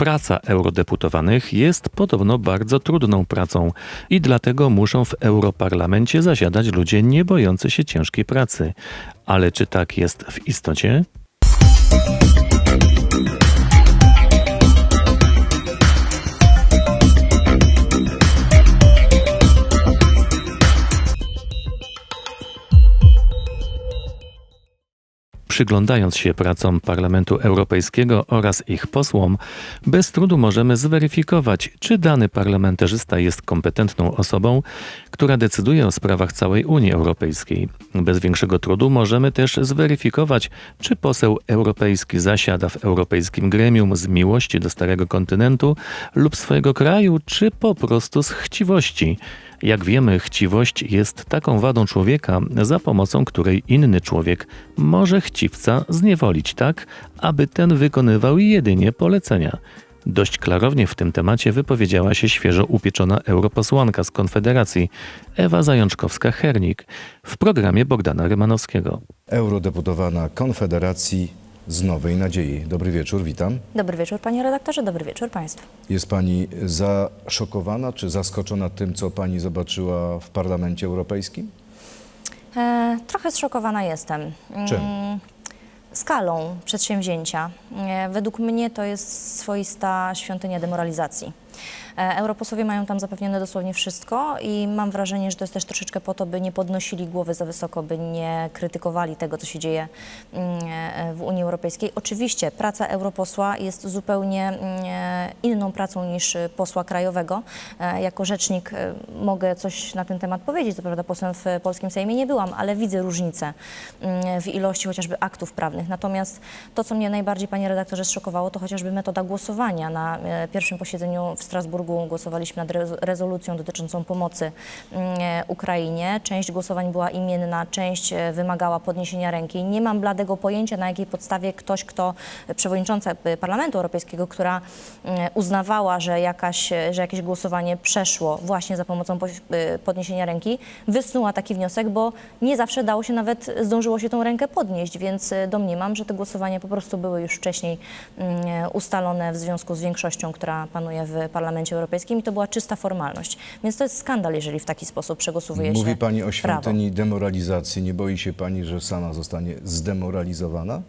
Praca eurodeputowanych jest podobno bardzo trudną pracą i dlatego muszą w Europarlamencie zasiadać ludzie nie bojący się ciężkiej pracy. Ale czy tak jest w istocie? Przyglądając się pracom Parlamentu Europejskiego oraz ich posłom, bez trudu możemy zweryfikować, czy dany parlamentarzysta jest kompetentną osobą, która decyduje o sprawach całej Unii Europejskiej. Bez większego trudu możemy też zweryfikować, czy poseł europejski zasiada w europejskim gremium z miłości do starego kontynentu lub swojego kraju, czy po prostu z chciwości. Jak wiemy, chciwość jest taką wadą człowieka, za pomocą której inny człowiek może chciwca zniewolić tak, aby ten wykonywał jedynie polecenia. Dość klarownie w tym temacie wypowiedziała się świeżo upieczona europosłanka z Konfederacji Ewa Zajączkowska-Hernik w programie Bogdana Rymanowskiego. eurodeputowana Konfederacji z Nowej Nadziei. Dobry wieczór, witam. Dobry wieczór, panie redaktorze, dobry wieczór państwu. Jest pani zaszokowana czy zaskoczona tym, co pani zobaczyła w Parlamencie Europejskim? E, trochę zszokowana jestem. Mm, Czym? Skalą przedsięwzięcia. E, według mnie to jest swoista świątynia demoralizacji. E, Europosłowie mają tam zapewnione dosłownie wszystko i mam wrażenie, że to jest też troszeczkę po to, by nie podnosili głowy za wysoko, by nie krytykowali tego, co się dzieje mm, e, w Unii Europejskiej. Oczywiście praca europosła jest zupełnie mm, e, inną pracą niż posła krajowego. Jako rzecznik mogę coś na ten temat powiedzieć. Co prawda posłem w polskim Sejmie nie byłam, ale widzę różnicę mm, w ilości chociażby aktów prawnych. Natomiast to, co mnie najbardziej, panie redaktorze, zszokowało, to chociażby metoda głosowania. Na pierwszym posiedzeniu w Strasburgu głosowaliśmy nad rezo- rezolucją dotyczącą pomocy mm, e, Ukrainie. Część głosowań była imienna, część e, wymagała podniesienia ręki. Nie mam bladego pojęcia, na jakiej podstawie ktoś, kto e, przewodnicząca Parlamentu Europejskiego, która mm, uznawała, że, jakaś, że jakieś głosowanie przeszło właśnie za pomocą podniesienia ręki, wysnuła taki wniosek, bo nie zawsze dało się nawet, zdążyło się tą rękę podnieść, więc domniemam, że te głosowania po prostu były już wcześniej mm, ustalone w związku z większością, która panuje w Parlamencie Europejskim i to była czysta formalność. Więc to jest skandal, jeżeli w taki sposób przegłosowuje się Mówi pani o prawo. świątyni demoralizacji. Nie boi się pani, że sama zostanie zdemoralizowana?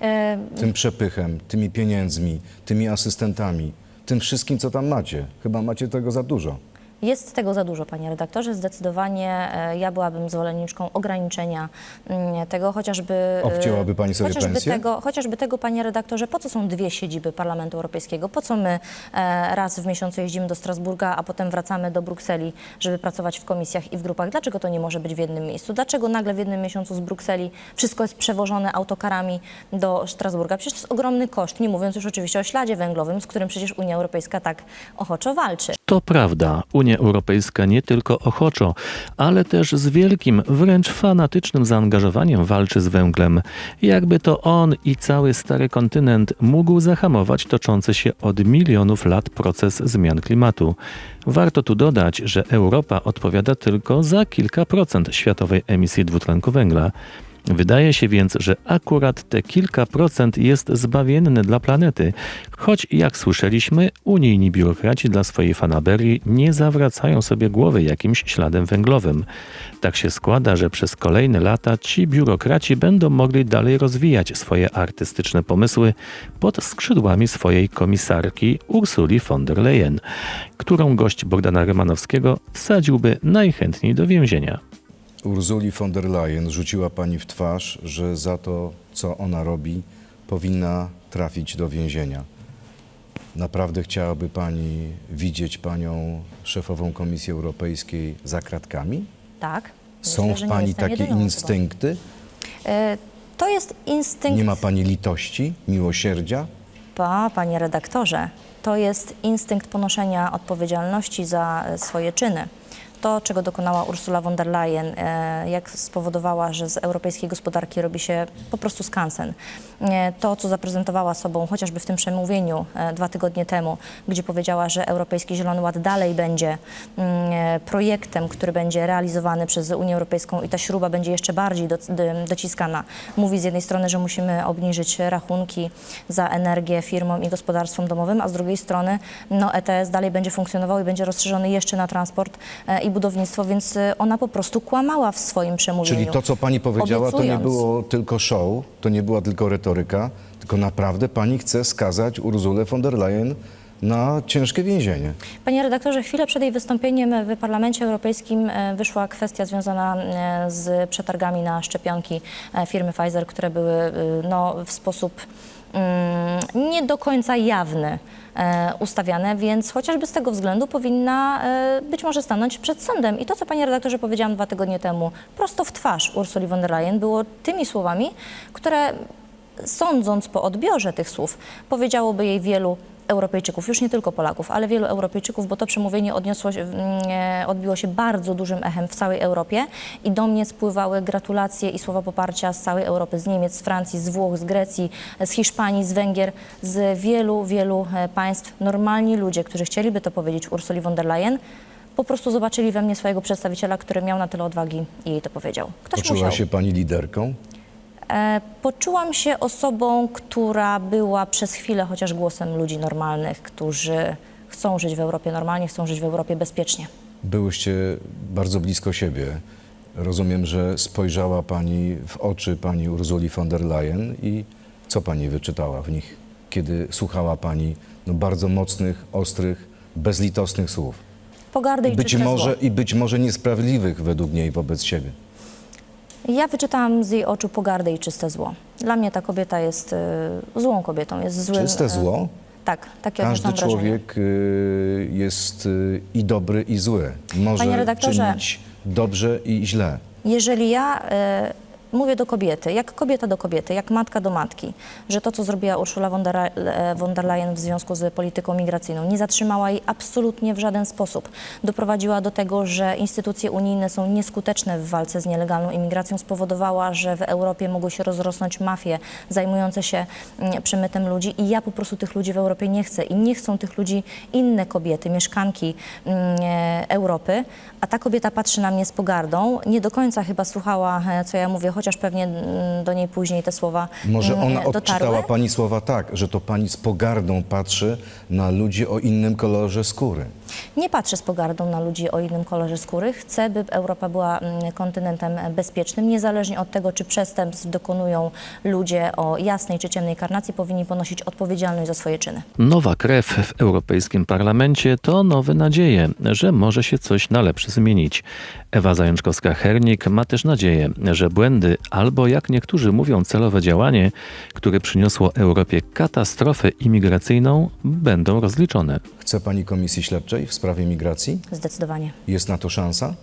E, Tym przepychem, tymi pieniędzmi, tymi asystentami, tym wszystkim, co tam macie. Chyba macie tego za dużo. Jest tego za dużo, panie redaktorze. Zdecydowanie e, ja byłabym zwolenniczką ograniczenia mm, tego, chociażby... e, Obcięłaby pani sobie chociażby pensję? Tego, chociażby tego, panie redaktorze, po co są dwie siedziby Parlamentu Europejskiego? Po co my e, raz w miesiącu jeździmy do Strasburga, a potem wracamy do Brukseli, żeby pracować w komisjach i w grupach? Dlaczego to nie może być w jednym miejscu? Dlaczego nagle w jednym miesiącu z Brukseli wszystko jest przewożone autokarami do Strasburga? Przecież to jest ogromny koszt, nie mówiąc już oczywiście o śladzie węglowym, z którym przecież Unia Europejska tak ochoczo walczy. To prawda, Unia Europejska nie tylko ochoczo, ale też z wielkim, wręcz fanatycznym zaangażowaniem walczy z węglem. Jakby to on i cały stary kontynent mógł zahamować toczący się od milionów lat proces zmian klimatu. Warto tu dodać, że Europa odpowiada tylko za kilka procent światowej emisji dwutlenku węgla. Wydaje się więc, że akurat te kilka procent jest zbawienne dla planety, choć jak słyszeliśmy, unijni biurokraci dla swojej fanaberii nie zawracają sobie głowy jakimś śladem węglowym. Tak się składa, że przez kolejne lata ci biurokraci będą mogli dalej rozwijać swoje artystyczne pomysły pod skrzydłami swojej komisarki Ursuli von der Leyen, którą gość Bogdana Rymanowskiego wsadziłby najchętniej do więzienia. Urzuli von der Leyen rzuciła pani w twarz, że za to, co ona robi, powinna trafić do więzienia. Naprawdę chciałaby pani widzieć panią szefową Komisji Europejskiej za kratkami? Tak. Są Myślę, w pani takie instynkty? E, To jest instynkt, Nie ma pani litości, miłosierdzia? pa, panie redaktorze, to jest instynkt ponoszenia odpowiedzialności za e, swoje czyny. To, czego dokonała Ursula von der Leyen, e, jak spowodowała, że z europejskiej gospodarki robi się po prostu skansen. E, To, co zaprezentowała sobą chociażby w tym przemówieniu e, dwa tygodnie temu, gdzie powiedziała, że Europejski Zielony Ład dalej będzie mm, projektem, który będzie realizowany przez Unię Europejską i ta śruba będzie jeszcze bardziej do, do, dociskana. Mówi z jednej strony, że musimy obniżyć rachunki za energię firmom i gospodarstwom domowym, a z drugiej strony no, ETS dalej będzie funkcjonował i będzie rozszerzony jeszcze na transport i budownictwo, więc e, ona po prostu kłamała w swoim przemówieniu. Czyli to, co pani powiedziała, to nie obiecując. było tylko show, to nie była tylko retoryka, tylko naprawdę pani chce skazać Urzulę von der Leyen na ciężkie więzienie. Panie redaktorze, chwilę przed jej wystąpieniem w Parlamencie Europejskim e, wyszła kwestia związana e, z przetargami na szczepionki e, firmy Pfizer, które były no, w sposób nie do końca jawny e, ustawiane, więc chociażby z tego względu powinna e, być może stanąć przed sądem. I to, co panie redaktorze powiedziałam dwa tygodnie temu, prosto w twarz Ursuli von der Leyen, było tymi słowami, które sądząc po odbiorze tych słów, powiedziałoby jej wielu Europejczyków, już nie tylko Polaków, ale wielu Europejczyków, bo to przemówienie odniosło się, mm, e, odbiło się bardzo dużym echem w całej Europie i do mnie spływały gratulacje i słowa poparcia z całej Europy, z Niemiec, z Francji, z Włoch, z Grecji, z Hiszpanii, z Węgier, z wielu, wielu e, państw. Normalni ludzie, którzy chcieliby to powiedzieć Ursuli von der Leyen, po prostu zobaczyli we mnie swojego przedstawiciela, który miał na tyle odwagi i jej to powiedział. Ktoś Poczuła musiał. się pani liderką? E, Poczułam się osobą, która była przez chwilę chociaż głosem ludzi normalnych, którzy chcą żyć w Europie normalnie, chcą żyć w Europie bezpiecznie. Byłyście bardzo blisko siebie. Rozumiem, że spojrzała pani w oczy pani Urzuli von der Leyen i co pani wyczytała w nich, kiedy słuchała pani no, bardzo mocnych, ostrych, bezlitosnych słów? Pogardy i Być może, zło. I być może niesprawiedliwych według niej wobec siebie. Ja wyczytałam z jej oczu pogardę i czyste zło. Dla mnie ta kobieta jest e, złą kobietą, jest złym... Czyste e, zło? Tak, takie Każdy wrażenie. człowiek y, jest y, i dobry, i zły. Może Panie redaktorze. czynić dobrze i źle. Jeżeli ja e, mówię do kobiety, jak kobieta do kobiety, jak matka do matki, że to, co zrobiła Ursula von der, e, von der Leyen w związku z polityką migracyjną, nie zatrzymała jej absolutnie w żaden sposób. Doprowadziła do tego, że instytucje unijne są nieskuteczne w walce z nielegalną imigracją, spowodowała, że w Europie mogły się rozrosnąć mafie zajmujące się mm, przemytem ludzi i ja po prostu tych ludzi w Europie nie chcę i nie chcą tych ludzi inne kobiety, mieszkanki mm, e, Europy, a ta kobieta patrzy na mnie z pogardą, nie do końca chyba słuchała, e, co ja mówię, chociaż pewnie mm, do niej później te słowa Może mm, ona dotarły. odczytała pani słowa tak, że to pani z pogardą patrzy na ludzi o innym kolorze skóry. Nie patrzę z pogardą na ludzi o innym kolorze skóry. Chcę, by Europa była mm, kontynentem bezpiecznym, niezależnie od tego, czy przestępstw dokonują ludzie o jasnej czy ciemnej karnacji, powinni ponosić odpowiedzialność za swoje czyny. Nowa krew w Europejskim Parlamencie to nowe nadzieje, że może się coś na lepsze zmienić. Ewa Zajączkowska-Hernik ma też nadzieję, że błędy albo jak niektórzy mówią celowe działanie, które przyniosło Europie katastrofę imigracyjną, będą rozliczone. Chce pani komisji śledczej w sprawie migracji? Zdecydowanie. Jest na to szansa?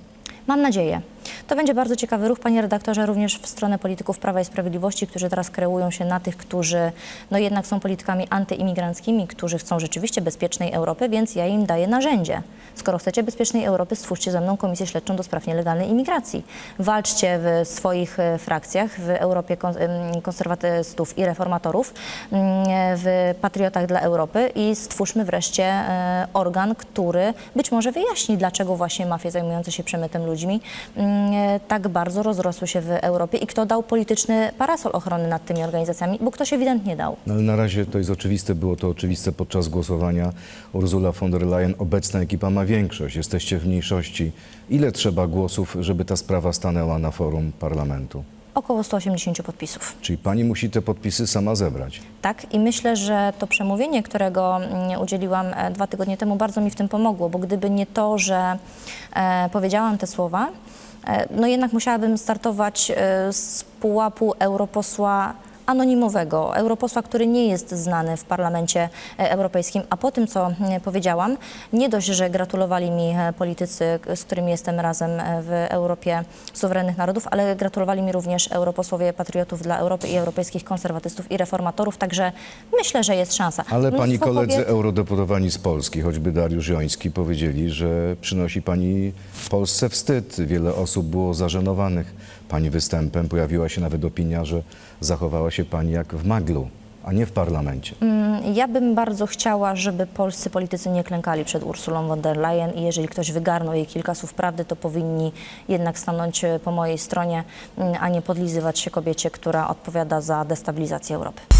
Mam nadzieję. To będzie bardzo ciekawy ruch, panie redaktorze, również w stronę polityków Prawa i Sprawiedliwości, którzy teraz kreują się na tych, którzy no jednak są politykami antyimigranckimi, którzy chcą rzeczywiście bezpiecznej Europy, więc ja im daję narzędzie. Skoro chcecie bezpiecznej Europy, stwórzcie ze mną Komisję Śledczą do spraw nielegalnej imigracji. Walczcie w swoich e, frakcjach, w Europie konserwatystów i reformatorów, mm, w Patriotach dla Europy i stwórzmy wreszcie e, organ, który być może wyjaśni, dlaczego właśnie mafie zajmujące się przemytem ludźmi mm, tak bardzo rozrosły się w Europie i kto dał polityczny parasol ochrony nad tymi organizacjami, bo ktoś ewidentnie dał. No, ale na razie to jest oczywiste, było to oczywiste podczas głosowania. Ursula von der Leyen, obecna ekipa ma większość, jesteście w mniejszości. Ile trzeba głosów, żeby ta sprawa stanęła na forum parlamentu? Około 180 podpisów. Czyli pani musi te podpisy sama zebrać. Tak, i myślę, że to przemówienie, którego mm, udzieliłam e, dwa tygodnie temu, bardzo mi w tym pomogło, bo gdyby nie to, że e, powiedziałam te słowa, e, no jednak musiałabym startować e, z pułapu europosła anonimowego, europosła, który nie jest znany w Parlamencie e, Europejskim, a po tym, co powiedziałam, nie dość, że gratulowali mi e, politycy, z którymi jestem razem e, w Europie Suwerennych Narodów, ale gratulowali mi również europosłowie patriotów dla Europy i europejskich konserwatystów i reformatorów, także myślę, że jest szansa. Ale pani Mnóstwo koledzy kobiet- eurodeputowani z Polski, choćby Dariusz Joński, powiedzieli, że przynosi pani Polsce wstyd. Wiele osób było zażenowanych pani występem. Pojawiła się nawet opinia, że zachowała się pani jak w maglu, a nie w parlamencie. Ja bym bardzo chciała, żeby polscy politycy nie klękali przed Ursulą von der Leyen i jeżeli ktoś wygarnął jej kilka słów prawdy, to powinni jednak stanąć e, po mojej stronie, mm, a nie podlizywać się kobiecie, która odpowiada za destabilizację Europy.